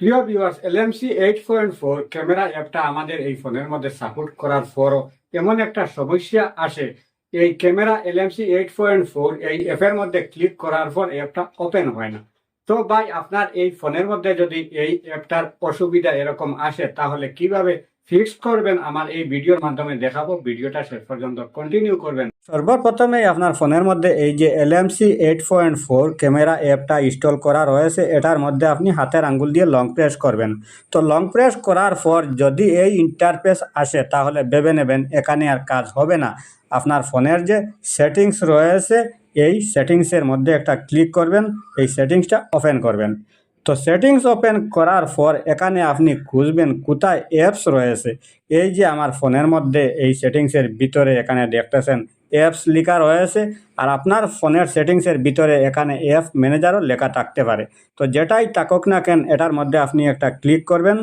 প্রিয় viewers LMC eight point four camera অ্যাপটা আমাদের এই ফোনের মধ্যে সাপোর্ট করার পরও এমন একটা সমস্যা আসে। এই camera LMC eight point four এই অ্যাপের মধ্যে ক্লিক করার পর অ্যাপটা ওপেন হয় না। তো ভাই, আপনার এই ফোনের মধ্যে যদি এই অ্যাপটার অসুবিধা এরকম আসে, তাহলে কীভাবে ফিক্স করবেন, আমার এই ভিডিওর মাধ্যমে দেখাবো ভিডিওটা শেষ পর্যন্ত কন্টিনিউ করবেন। সর্বপ্রথমে আপনার ফোনের মধ্যে এই যে LMC eight point four camera অ্যাপটা ইনস্টল করা রয়েছে, এটার মধ্যে আপনি হাতের আঙ্গুল দিয়ে লং প্রেস করবেন। তো লং প্রেস করার পর যদি এই ইন্টারফেস আসে, তাহলে ভেবে নেবেন এখানে আর কাজ হবে না। আপনার ফোনের যে সেটিংস রয়েছে, এই সেটিংসের মধ্যে একটা ক্লিক করবেন, এই সেটিংসটা ওপেন করবেন। তো সেটিংস ওপেন করার পর এখানে আপনি খুঁজবেন কোথায় অ্যাপস রয়েছে। এই যে আমার ফোনের মধ্যে এই সেটিংসের ভিতরে এখানে দেখতেছেন অ্যাপস লেখা রয়েছে আর আপনার ফোনের সেটিংসের ভিতরে এখানে অ্যাপ ম্যানেজারও লেখা থাকতে পারে। তো যেটাই থাকুক না কেন, এটার মধ্যে আপনি একটা ক্লিক করবেন।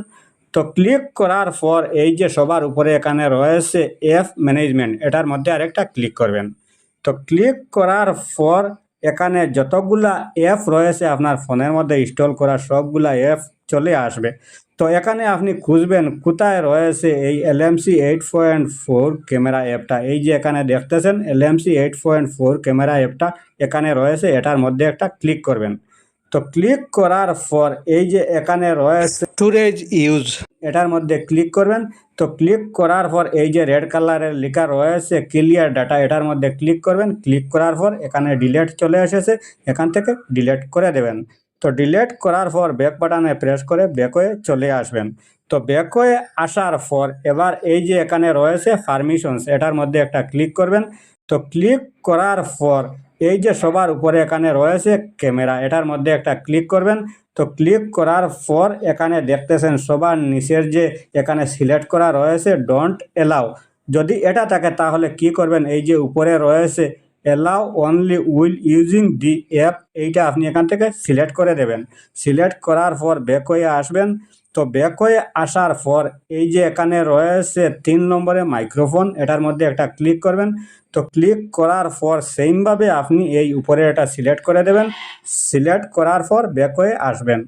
তো ক্লিক করার পর এই যে সবার উপরে এখানে রয়েছে অ্যাপ ম্যানেজমেন্ট এটার মধ্যে আরেকটা ক্লিক করবেন। তো ক্লিক করার পর এখানে যতগুলা অ্যাপ রয়েছে আপনার ফোনের মধ্যে ইনস্টল করা সবগুলা অ্যাপ চলে আসবে। তো এখানে আপনি খুঁজবেন কোথায় রয়েছে এই LMC eight point four camera অ্যাপটা। এই যে এখানে দেখতেছেন LMC eight point four camera অ্যাপটা এখানে রয়েছে, এটার মধ্যে একটা ক্লিক করবেন। তো ক্লিক করার পর এই যে এখানে রয়েছে স্টোরেজ ইউজ এটার মধ্যে ক্লিক করবেন। তো ক্লিক করার পর এই যে রেড কালারের লেখা রয়েছে ক্লিয়ার ডাটা এটার মধ্যে ক্লিক করবেন। ক্লিক করার পর এখানে ডিলেট চলে এসেছে। এখান থেকে ডিলেট করে দেবেন। তো ডিলেট করার পর ব্যাক বাটনে প্রেস করে ব্যাক হয়ে চলে আসবেন। তো ব্যাক হয়ে আসার পর এবার এই যে এখানে রয়েছে পারমিশনস এটার মধ্যে একটা ক্লিক করবেন। তো ক্লিক করার পর এই যে সবার উপরে এখানে রয়েছে ক্যামেরা, এটার মধ্যে একটা ক্লিক করবেন। তো ক্লিক করার পর এখানে দেখতেছেন সবার নিচের যে এখানে সিলেক্ট করা রয়েছে ডোন্ট এলাও যদি এটা থাকে তাহলে কি করবেন? এই যে উপরে রয়েছে allow only while using the app, এইটা আপনি এখান থেকে সিলেক্ট করে দেবেন। সিলেক্ট করার পর ব্যাক হয়ে আসবেন। তো ব্যাক হয়ে আসার পর এই যে এখানে রয়েছে তিন নম্বরে মাইক্রোফোন, এটার মধ্যে একটা ক্লিক করবেন। তো ক্লিক করার পর সেমভাবে আপনি এই উপরে এটা সিলেক্ট করে দেবেন। সিলেক্ট করার পর ব্যাক হয়ে আসবেন।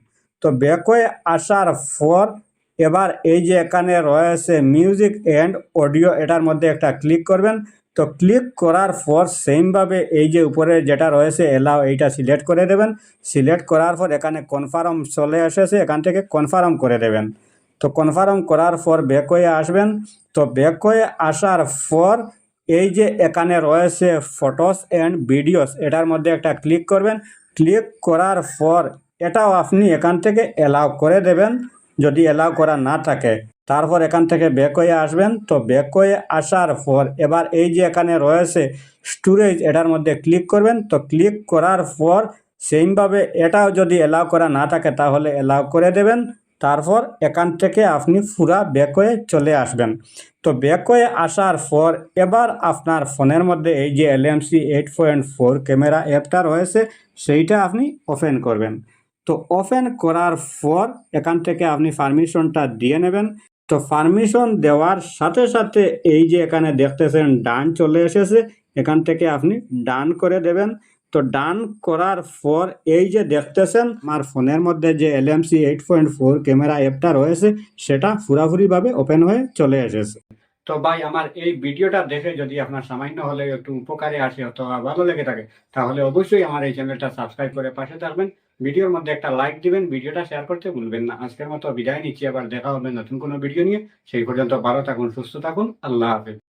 তো ব্যাক হয়ে আসার পর এবার এই যে এখানে রয়েছে মিউজিক অ্যান্ড অডিও, এটার মধ্যে একটা ক্লিক করবেন। তো ক্লিক করার পর সেমভাবে এই যে উপরে যেটা রয়েছে এলাও এইটা সিলেক্ট করে দেবেন। সিলেক্ট করার পর এখানে কনফার্ম চলে এসেছে, এখান থেকে কনফার্ম করে দেবেন। তো কনফার্ম করার পর ব্যাক হয়ে আসবেন। তো ব্যাক হয়ে আসার পর এই যে এখানে রয়েছে ফটোস অ্যান্ড ভিডিওস এটার মধ্যে একটা ক্লিক করবেন। ক্লিক করার পর এটাও আপনি এখান থেকে অ্যালাউ করে দেবেন, যদি অ্যালাউ করা না থাকে। তারপর এখান থেকে ব্যাক হয়ে আসবেন। তো ব্যাক হয়ে আসার পর এবার এই যে এখানে রয়েছে স্টোরেজ এটার মধ্যে ক্লিক করবেন। তো ক্লিক করার পর সেইমভাবে এটাও যদি অ্যালাউ করা না থাকে তাহলে অ্যালাউ করে দেবেন। তারপর এখান থেকে আপনি পুরা ব্যাক হয়ে চলে আসবেন। তো ব্যাক হয়ে আসার পর এবার আপনার ফোনের মধ্যে এই যে L LMC eight point four camera অ্যাপটা রয়েছে, সেইটা আপনি ওপেন করবেন। তো ওপেন করার পর এখান থেকে আপনি পারমিশনটা দিয়ে নেবেন। তো পারমিশন দেওয়ার সাথে সাথে এই যে এখানে দেখতেছেন ডান চলে এসেছে, এখান থেকে আপনি ডান করে দেবেন। তো ডান করার পর এই যে দেখতেছেন আমার ফোনের মধ্যে যে L LMC eight point four camera অ্যাপটা রয়েছে, সেটা পুরাপুরিভাবে ওপেন হয়ে চলে এসেছে। তো ভাই, আমার এই ভিডিওটা দেখে যদি আপনার সামান্য হলে একটু উপকারে আসে অথবা ভালো লেগে থাকে, তাহলে অবশ্যই আমার এই চ্যানেলটা সাবস্ক্রাইব করে পাশে থাকবেন। ভিডিওর মধ্যে একটা লাইক দিবেন, ভিডিওটা শেয়ার করতে ভুলবেন না। আজকের মতো বিদায় নিচ্ছি, আবার দেখা হবে নতুন কোনো ভিডিও নিয়ে। সেই পর্যন্ত ভালো থাকুন, সুস্থ থাকুন, আল্লাহ হাফেজ।